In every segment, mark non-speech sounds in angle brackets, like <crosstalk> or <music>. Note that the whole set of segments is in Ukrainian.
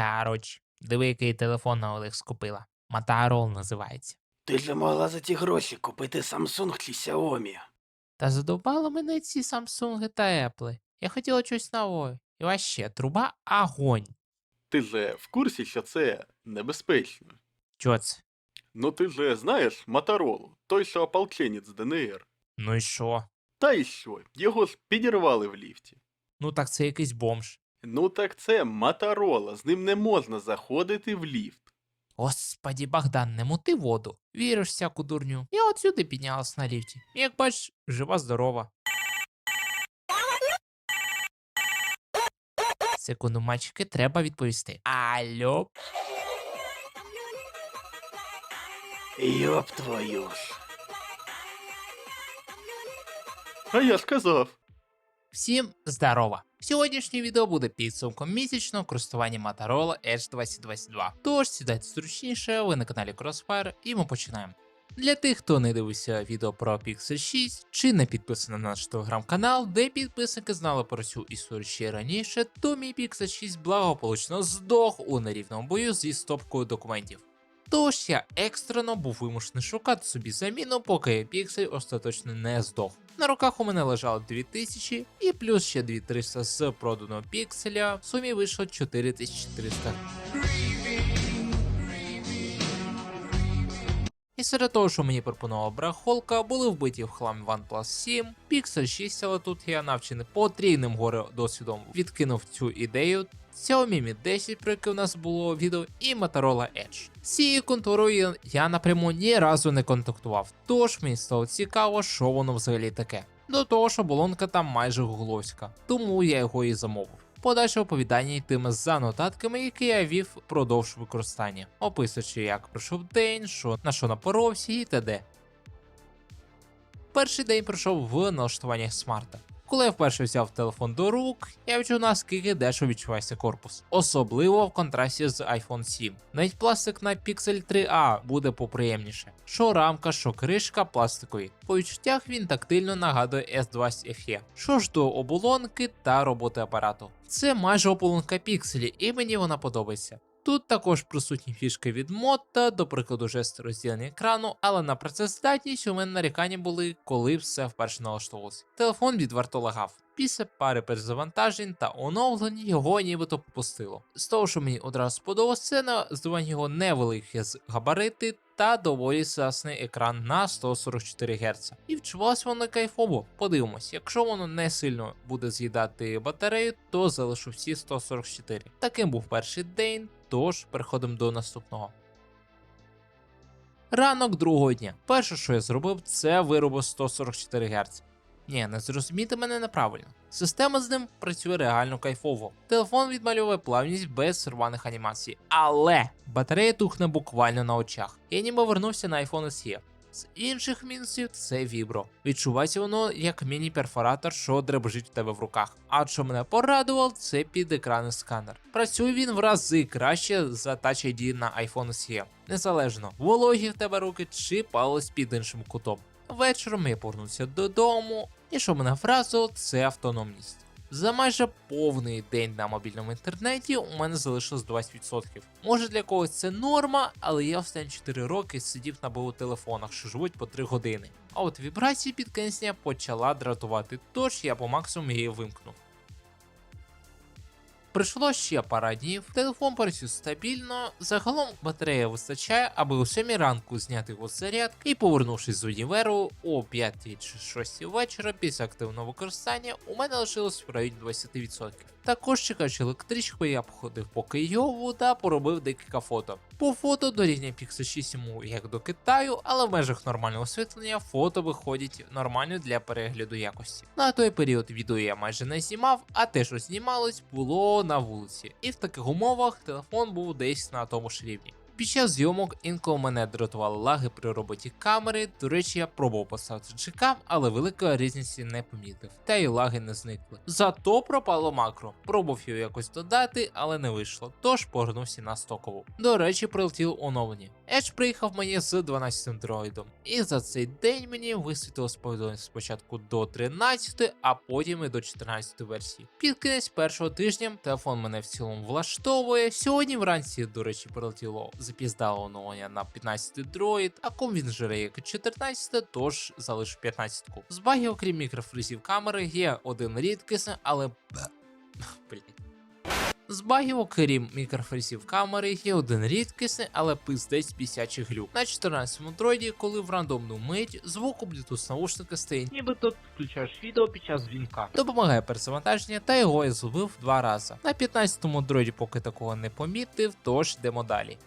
Коротше, диви, який телефон на Олег скупила. Motorola називається. Ти ж могла за ті гроші купити Samsung чи Xiaomi. Та задовбали мене ці Samsung та Apple. Я хотіла щось нове. І вообще, труба огонь. Ти же в курсі, що це небезпечно. Чо це? Ну ти же знаєш Моторолу, той, що ополченець ДНР. Ну і що? Та й що, його ж підірвали в ліфті. Ну так це якийсь бомж. Ну так це Моторола, з ним не можна заходити в ліфт. Господі, Богдан, не мути воду. Віриш всяку дурню. Я от сюди піднялась на ліфті. І, Як бачиш, жива здорова. Секунду, мальчики, треба відповісти. Алло, Йоп твою ж. А я ж казав. Всім здорова! Сьогоднішнє відео буде підсумком місячного користування Motorola Edge 2022. Тож сідайте зручніше, ви на каналі Crossfire і ми починаємо. Для тих, хто не дивився відео про Pixel 6 чи не підписаний на наш телеграм-канал, де підписники знали про цю історію ще раніше, то мій Pixel 6 благополучно здох у нерівному бою зі стопкою документів. Тож я екстрено був вимушений шукати собі заміну, поки Pixel остаточно не здох. На руках у мене лежало 2000 і плюс ще 2300 з проданого пікселя. В сумі вийшло 4400. І серед того, що мені пропонувала брахолка, були вбиті в хлам OnePlus 7, Pixel 6, але тут я навчений потрійним горе досвідом відкинув цю ідею. Xiaomi Mi 10, про яке у нас було відео, і Motorola Edge. З цією конторою я напряму ні разу не контактував, тож мені стало цікаво, що воно взагалі таке. До того ж, оболонка там майже гугловська, тому я його і замовив. Подальше оповідання йтиме за нотатками, які я вів впродовж використання, описуючи, як пройшов день, що на що напоровся і т.д. Перший день пройшов в налаштуваннях смарта. Коли я вперше взяв телефон до рук, я відчув наскільки дешево відчувається корпус, особливо в контрасті з iPhone 7. Навіть пластик на Pixel 3a буде поприємніше. Що рамка, що кришка пластикові. По відчуттях він тактильно нагадує S20 FE. Що ж до оболонки та роботи апарату. Це майже оболонка пікселі, і мені вона подобається. Тут також присутні фішки від Motta, до прикладу, жест розділення екрану, але на працездатність у мене нарікання були, коли все вперше налаштовувалося. Телефон відверто лагав. Після пари перезавантажень та оновлень його нібито попустило. З того, що мені одразу сподобалось, це на здивування його невеликі з- габарити та доволі сасний екран на 144 Гц. І вчувалось воно кайфово. Подивимось, якщо воно не сильно буде з'їдати батарею, то залишу всі 144. Таким був перший день, тож переходимо до наступного. Ранок другого дня. Перше, що я зробив, це виробив 144 Гц. Ні, не зрозумійте мене неправильно. Система з ним працює реально кайфово. Телефон відмальовує плавність без рваних анімацій, але батарея тухне буквально на очах. Я ніби вернувся на iPhone SE. З інших мінусів це вібро. Відчувається воно як міні-перфоратор, що дребежить в тебе в руках. А що мене порадував, це підекранний сканер. Працює він в рази краще за Touch ID на iPhone SE. Незалежно, вологі в тебе руки чи палець під іншим кутом. Вечором я повернувся додому, і що мене вразило, це автономність. За майже повний день на мобільному інтернеті у мене залишилось 20%. Може для когось це норма, але я останні 4 роки сидів на БУ телефонах, що живуть по 3 години. А от вібрації під кінець дня почала дратувати, тож я по максимуму її вимкнув. Пройшло ще пара днів, телефон працює стабільно, загалом батарея вистачає, аби у 7 ранку зняти його з зарядки і повернувшись з універу о 5 чи 6 вечора після активного використання, у мене лишилось в районі 20%. Також чекаючи електричку, я походив по Києву та поробив декілька фото. По фото дорівнює Pixel 6 йому як до Китаю, але в межах нормального освітлення фото виходять нормально для перегляду якості. На той період відео я майже не знімав, а те, що знімалось, було на вулиці. І в таких умовах телефон був десь на тому ж рівні. Під час зйомок інколи мене дратували лаги при роботі камери. До речі, я пробував поставити джекам, але великої різниці не помітив, та й лаги не зникли. Зато пропало макро. Пробував його якось додати, але не вийшло, тож повернувся на стокову. До речі, прилетіло оновлення. Edge приїхав мені з 12 дроїдом, і за цей день мені висвітилось повідомлення спочатку до 13, а потім і до 14 версії. Під кінець першого тижня телефон мене в цілому влаштовує. Сьогодні вранці, до речі, прилетіло запіздало оновлення на 15 дроїд, а ком він жире як 14, тож залишу 15 -ку. <laughs> З багів, окрім мікрофризів камери, є один рідкісний, але. Блять. З багів, окрім мікрофрезів камери, є один рідкісний, але пиздець бісячий глюк. На 14-му дроїді, коли в рандомну мить звук у Bluetooth наушника стає, ніби тут включаєш відео під час дзвінка. Допомагає перезавантаження, та його я зловив два рази. На 15-му дроїді поки такого не помітив, тож йдемо далі.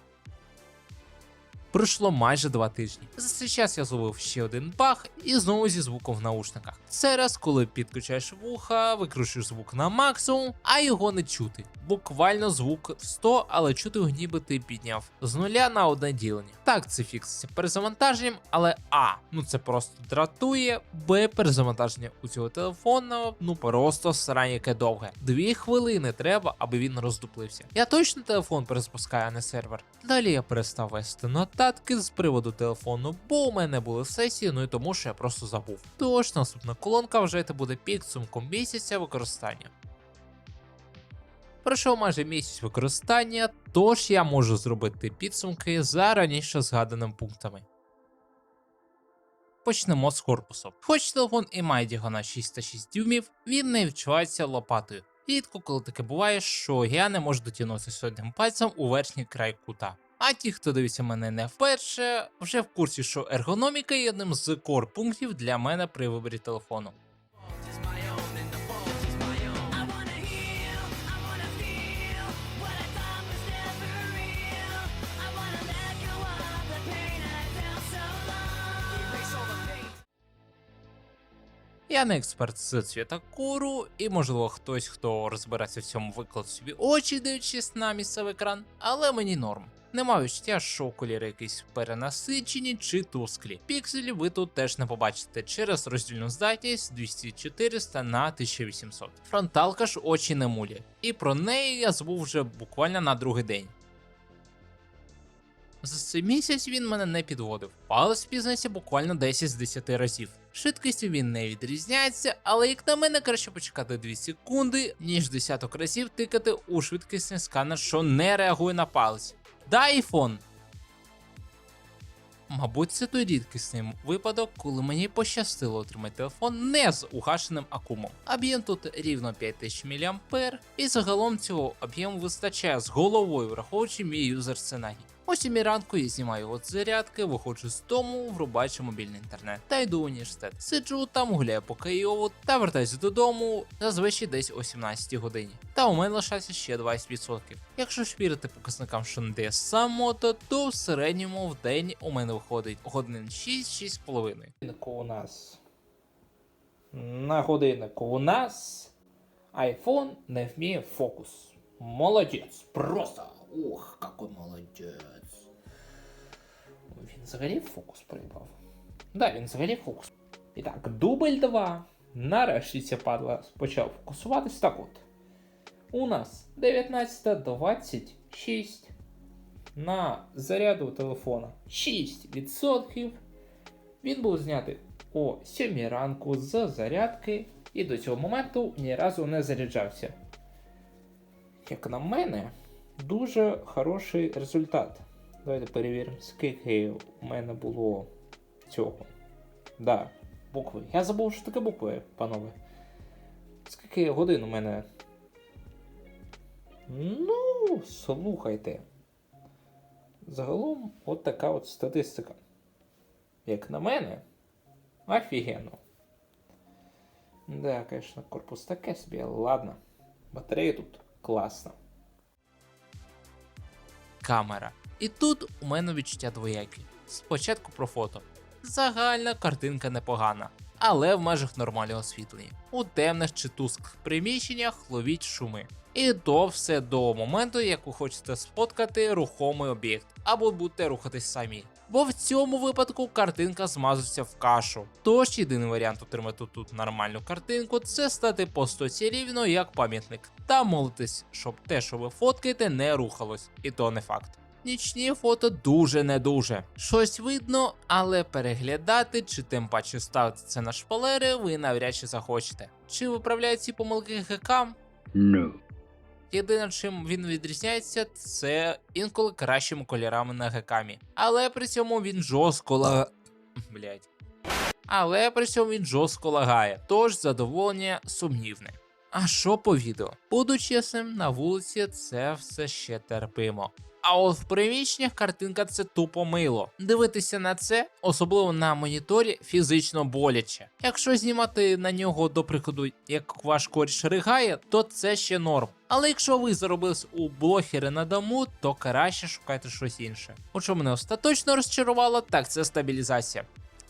Пройшло майже два тижні. За цей час я зловив ще один баг і знову зі звуком в наушниках. Це раз, коли підключаєш вуха, викручуєш звук на максимум, а його не чути. Буквально звук в 100, але чути ніби ти підняв з нуля на одне ділення. Так, це фікситься перезавантаженням, але А, ну це просто дратує, Б, перезавантаження у цього телефону, ну просто срань яке довге. Дві хвилини треба, аби він роздуплився. Я точно телефон перезапускаю, а не сервер. Далі я перестав вести нотатки з приводу телефону, бо у мене були сесії, ну і тому що я просто забув. Тож наступна колонка вже це буде підсумком місяця використання. Пройшов майже місяць використання, тож я можу зробити підсумки за раніше згаданими пунктами. Почнемо з корпусу. Хоч телефон і має діагональ 606 дюймів, він не відчувається лопатою. Рідко, коли таке буває, що я не можу дотягнутися одним пальцем у верхній край кута. А ті, хто дивиться мене не вперше, вже в курсі, що ергономіка є одним з кор пунктів для мене при виборі телефону. Я не експерт з цвітокору, і можливо хтось, хто розбирається в цьому, виклад собі очі, дивлячись на місцевий екран, але мені норм. Нема відчуття, що кольори якісь перенасичені чи тусклі. Пікселі ви тут теж не побачите через роздільну здатність 2400 на 1800. Фронталка ж очі не мулі, і про неї я забув вже буквально на другий день. За цей місяць він мене не підводив. Палець впізнається буквально 10 з 10 разів. Швидкістю він не відрізняється, але як на мене краще почекати 2 секунди, ніж десяток разів тикати у швидкісний сканер, що не реагує на палець. Да, iPhone. Мабуть, це той рідкісний випадок, коли мені пощастило отримати телефон не з угашеним акумом. Об'єм тут рівно 5000 мА, і загалом цього об'єму вистачає з головою, враховуючи мій юзер сценарій. О 7 ранку я знімаю з зарядки, виходжу з дому, врубаючи мобільний інтернет та йду в університет. Сиджу там, гуляю по Києву та вертаюся додому зазвичай десь о 17 годині. Та у мене лишається ще 20%. Якщо ж вірити показникам, що не сам мото, то в середньому в день у мене виходить годин 6-6,5. годиннику у нас. На годиннику у нас iPhone не вміє фокус. Молодець. Просто. Ух, какой молодець. Він взагалі фокус проїбав. Да, він взагалі фокус. І так, дубль 2. Нарешті ця падла почав фокусуватись. Так от. У нас 19.26 на заряду телефона 6%. Він був знятий о 7 ранку з зарядки і до цього моменту ні разу не заряджався. Як на мене, дуже хороший результат. Давайте перевіримо, скільки у мене було цього. Да, букви. Я забув, що таке букви, панове. Скільки годин у мене? Ну, слухайте. Загалом, от така от статистика. Як на мене, офігенно. Да, конечно, корпус таке собі, ладно. Батарея тут класна. Камера. І тут у мене відчуття двоякі. Спочатку про фото. Загальна картинка непогана. Але в межах нормального освітлення. У темних чи тусклих приміщеннях ловіть шуми. І то все до моменту, як ви хочете сфоткати рухомий об'єкт, або будете рухатись самі. Бо в цьому випадку картинка змазується в кашу. Тож єдиний варіант отримати тут нормальну картинку це стати по стоці рівно як пам'ятник, та молитись, щоб те, що ви фоткаєте, не рухалось, і то не факт. Нічні фото дуже не дуже. Щось видно, але переглядати чи тим паче ставити це на шпалери ви навряд чи захочете. Чи виправляють ці помилки гекам? No. Єдине, чим він відрізняється, це інколи кращими кольорами на гекамі. Але при цьому він жорстко ла... Блять. Але при цьому він жорстко лагає, тож задоволення сумнівне. А що по відео? Буду чесним, на вулиці це все ще терпимо. А от в приміщеннях картинка це тупо мило. Дивитися на це, особливо на моніторі, фізично боляче. Якщо знімати на нього, до прикладу, як ваш коріш ригає, то це ще норм. Але якщо ви заробились у блогери на дому, то краще шукайте щось інше. У що мене остаточно розчарувало, так це стабілізація.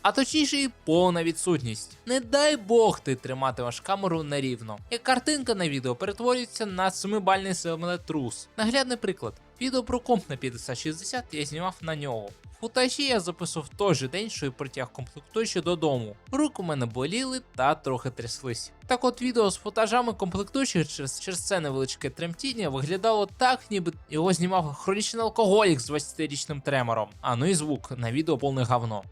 А точніше і повна відсутність. Не дай Бог ти триматимеш камеру нерівно. Як картинка на відео перетворюється на 7-бальний семилетрус. Наглядний приклад. Відео про комп на 5060 я знімав на нього. Футажі я записав в той же день, що й притяг комплектуючі додому. Руки у мене боліли та трохи тряслись. Так от відео з футажами комплектуючих через, через це невеличке тремтіння виглядало так, ніби його знімав хронічний алкоголік з 20-річним тремором. А ну і звук на відео повне говно.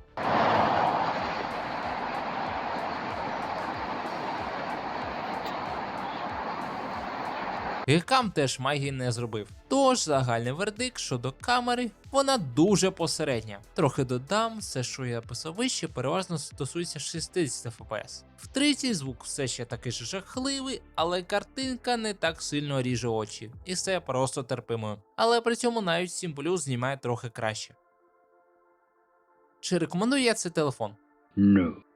Гекам теж магії не зробив. Тож загальний вердикт щодо камери, вона дуже посередня. Трохи додам, все, що я писав вище, переважно стосується 60 FPS. В 30 звук все ще такий же жахливий, але картинка не так сильно ріже очі, і все просто терпимо. Але при цьому навіть 7 Plus знімає трохи краще. Чи рекомендую я цей телефон? No.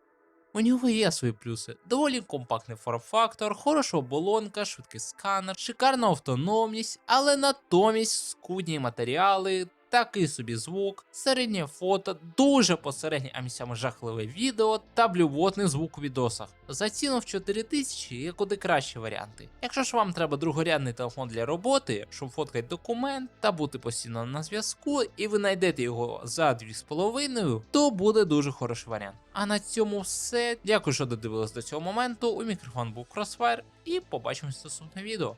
У нього є свої плюси: доволі компактний форм-фактор, хороша оболонка, швидкий сканер, шикарна автономність, але натомість скудні матеріали. Такий собі звук, середнє фото, дуже посереднє, а місцями жахливе відео та блювотний звук у відосах. За ціну в 4000 є куди кращі варіанти. Якщо ж вам треба другорядний телефон для роботи, щоб фоткати документ та бути постійно на зв'язку, і ви знайдете його за 2,5, то буде дуже хороший варіант. А на цьому все. Дякую, що додивились до цього моменту. У мікрофон був Crossfire, і побачимось в наступне відео.